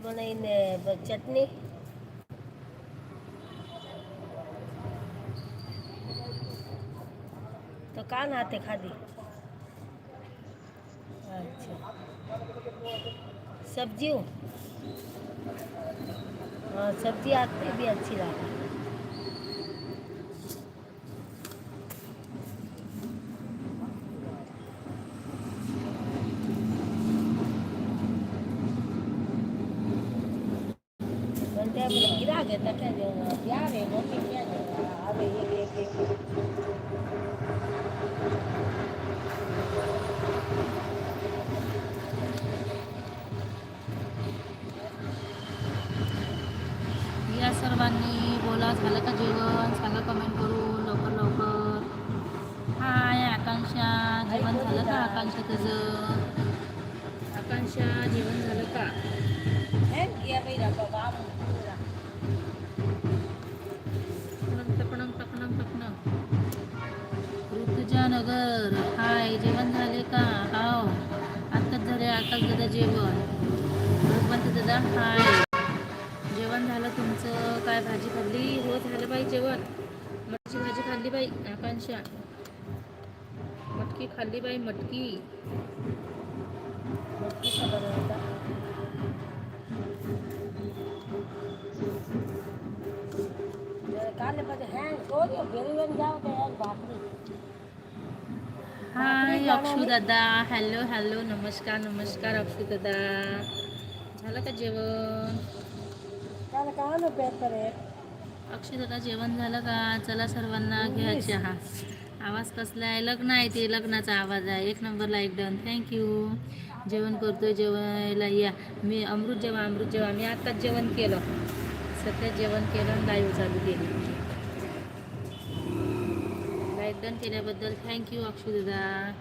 બનાવીને બ- ચટણી તો કાન હાથે ખાધી અચ્છા सब्जियों हाँ सब्जी आती भी अच्छी लगी सर्वांनी बोला झालं का जेवण? सांगा कमेंट करून? लवकर लवकर. हाय आकांक्षा. जेवण झालं का आकांक्षा तुझं? आकांक्षा जेवण झालं का? है ये भाई रखो बाप टपणं टपणं टपणं टपणं ऋतुजा नगर हाय जेवण झाले का? हाव. आत्ताच झाले आकाश दादा जेवण. भगवंत दादा हाय. जेवण झालं तुमचं काय भाजी खाल्ली? हो झालं बाई जेवण. मटकी भाजी खाल्ली बाई आकांक्षा मटकी खाल्ली बाई मटकी. भाकरी. हाय अक्षू दादा. हॅलो हॅलो नमस्कार नमस्कार अक्षू दादा. झालं का जेवण? त्याला का ना पेपर जेवण झालं का? चला सर्वांना घ्या चहा आवाज कसला आहे? लग्न आहे ते लग्नाचा आवाज आहे. एक नंबर एक डन. थँक्यू जेवण करतो जेवायला या. मी अमृत जेव्हा अमृत जेव्हा मी आत्ताच जेवण केलं. सध्या जेवण केलं आणि लाईव्ह चालू केली. लाईक डन केल्याबद्दल थँक्यू अक्षुदा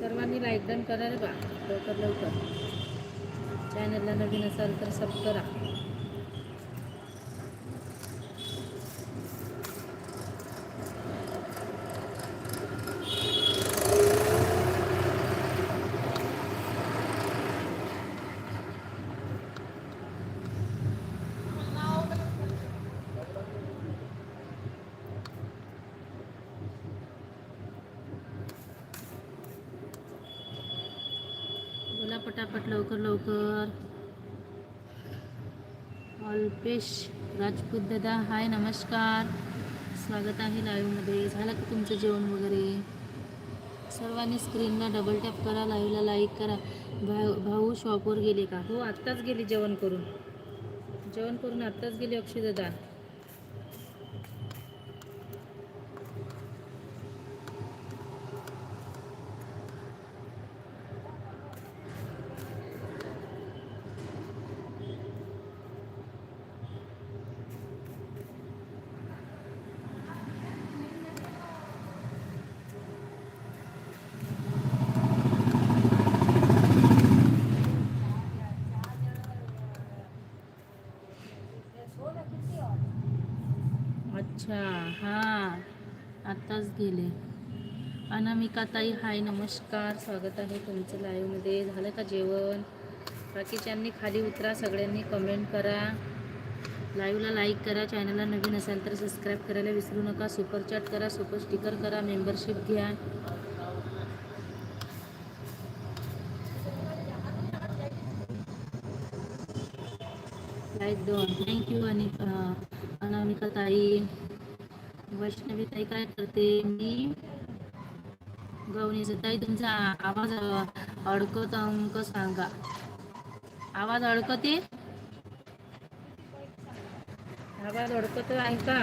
सर्वांनी लाईक डन करा रे बा. लवकर लवकर. चॅनलला नवीन असाल तर सब करा बोला पटापट लवकर लवकर. अल्पेश राजपूत दादा हाय नमस्कार. स्वागत आहे लाईव्हमध्ये झालं का तुमचं जेवण वगैरे? सर्वांनी स्क्रीनला डबल टॅप करा लाईव्हला लाईक करा. भाऊ भाऊ शॉपवर गेले का? हो आत्ताच गेली जेवण करून. जेवण करून आत्ताच गेली अक्षय दादा अच्छा हां तास गेले. अनामिका ताई हाय नमस्कार. स्वागत आहे तुमचं लाईव्हमध्ये झालं का जेवण? बाकीच्यांनी खाली उतरा सगळ्यांनी कमेंट करा. लाईव्हला लाईक करा चॅनलला नवीन असाल तर सबस्क्राईब करायला विसरू नका. सुपर चॅट करा सुपर स्टिकर करा मेंबरशिप घ्या. लाईक दोन. थँक्यू आणि अनामिका ताई वैष्णवी ताई काय करते? मी गवणीचं ताई तुमचा आवाज अडकत अंक सांगा. आवाज अडकते आवाज अडकत आहे का?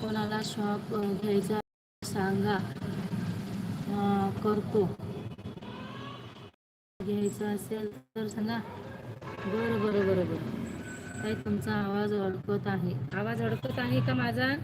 कोणाला शॉप घ्यायचा सांगा. करतो. घ्यायचं असेल तर सांगा. बरं बरं बरं बरं. ताई तुमचा आवाज अडकत आहे? आवाज अडकत आहे का माझा?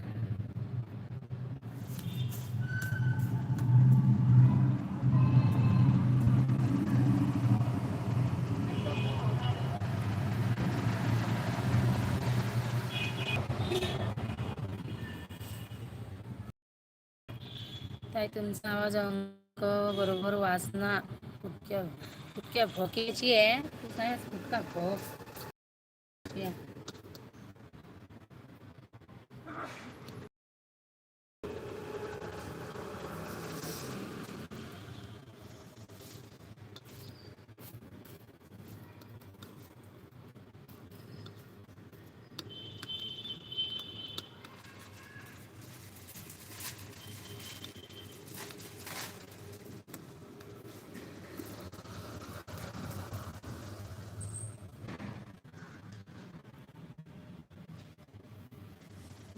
ताई तुमचा आवाज अंक बरोबर वाचना कुठक्या क्या भोकेची आहे तू काय कुठका भोक या.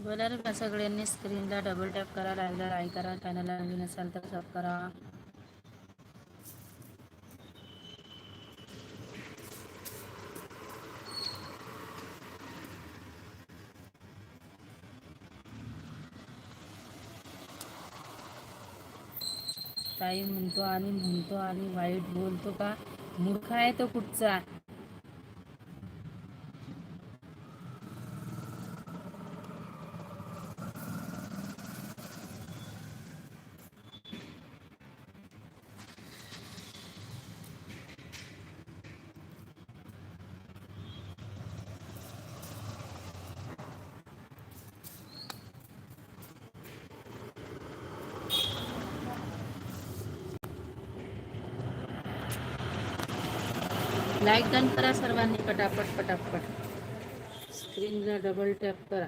बोला रे सगळ्यांनी स्क्रीनला डबल टॅप करा लाईव्हला लाईक करा चॅनलला नवीन असाल तर सब करा. ताई म्हणतो आणि म्हणतो आणि वाईट बोलतो का? मूर्ख आहे तो कुठचा? लाईक डन करा सर्वांनी पटापट पटापट. स्क्रीनला डबल टॅप करा.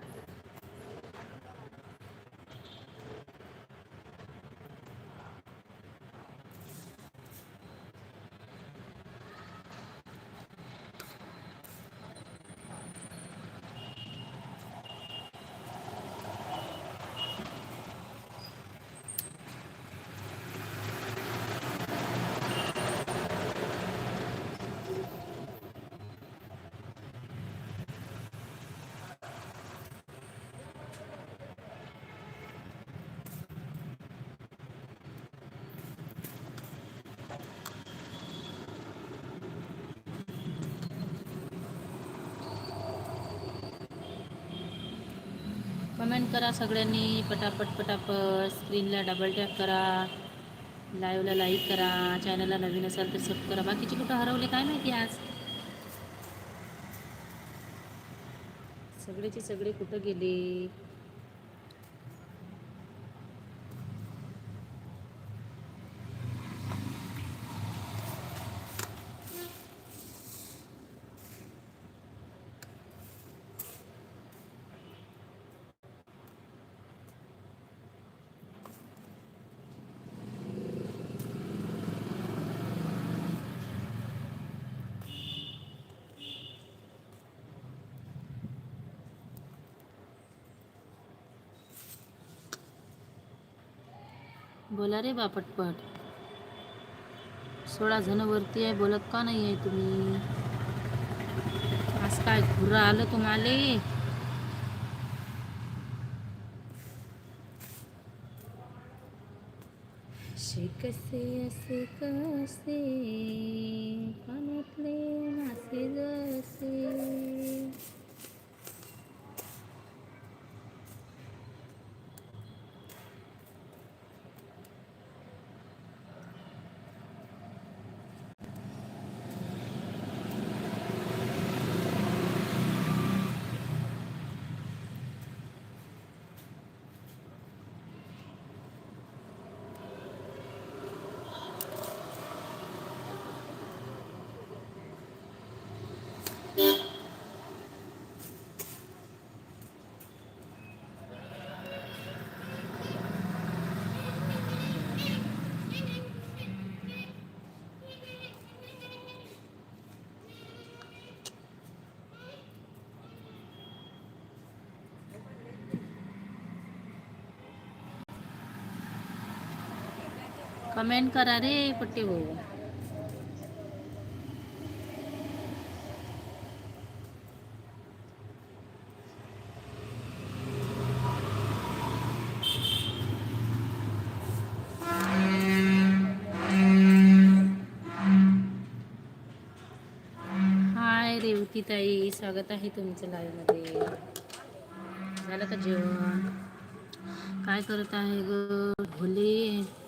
कमेंट करा सगळ्यांनी. पटापट पटापट. स्क्रीनला डबल टॅप करा. लाईव्हला लाईक करा. चॅनलला नवीन असाल तर सब करा. बाकीचे कुठं हरवले काय माहिती आज? सगळेचे सगळे कुठं गेले? बोला रे बा पटपट. सोळा जण वरती आहे बोलत का नाही आहे तुम्ही? आज काय खुरं आलं तुम्हाला? कसे असे कसे पाण्यातले मासे जसे. कमेंट करा रे पट्टी भाऊ. हाय रेवती ताई स्वागत आहे तुमचं लाईव्ह झालं का जेवण? काय करत आहे ग? भोले.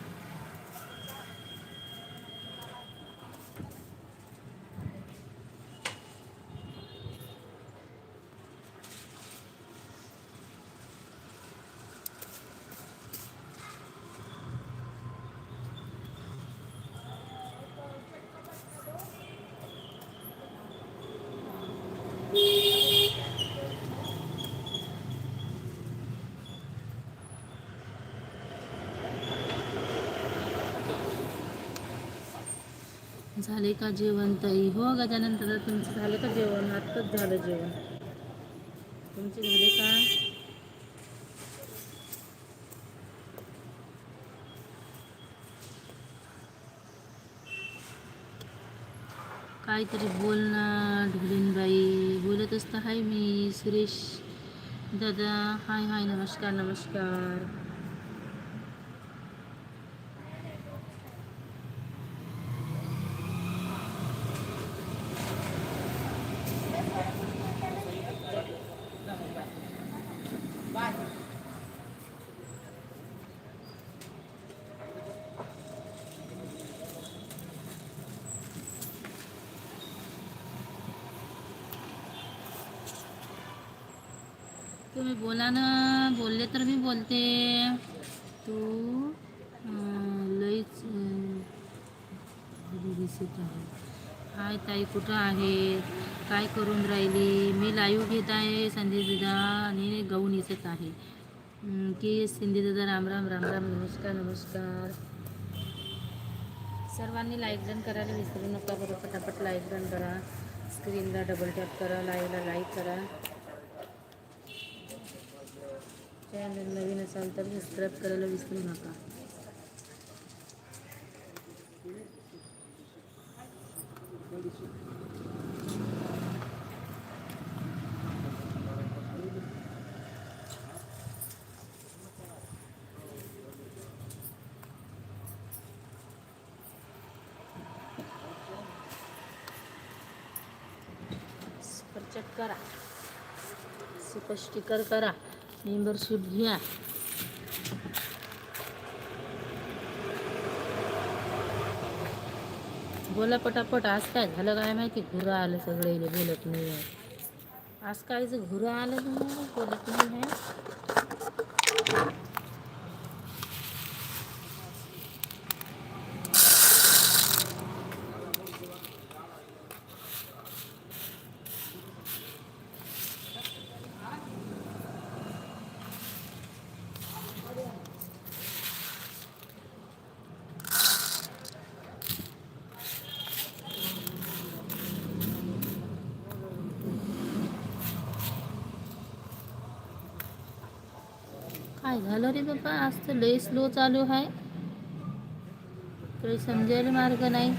झाले का जेवण ताई? हो का त्यानंतर तुमचं झालं का जेवण? आत्ताच झालं जेवण. तुमचे झाले का? काहीतरी बोल ना ढोलीनबाई. बोलत असता हाय मी सुरेश दादा. हाय हाय नमस्कार नमस्कार. तुम्ही बोला ना. बोलले तर मी बोलते. तू लईच दिसत आहे. हाय ताई कुठं आहे काय करून राहिली? मी लाईव्ह घेत आहे संधी दादा आणि गहू निसत आहे. की सिंधी दादा राम राम राम राम नमस्कार नमस्कार. सर्वांनी लाईक डन करायला विसरू नका. बरं पटापट लाईक डन करा. स्क्रीनला डबल टॅप करा लाईव्हला लाईक करा. चॅनल नवीन असाल तर सबस्क्राईब करायला विसरू नका. स्पर्चट करा. सुपर स्टिकर करा. मेंबरशिप घ्या बोला पटापट, आज काय झालं काय माहिती? घुरं आलं सगळे बोलत नाही आहे. आज का घुरा आलं बोलत नाही आहे. काय झालं रे बाबा? आज तर लय स्लो चालू आहे. काही समजायला मार्ग नाही.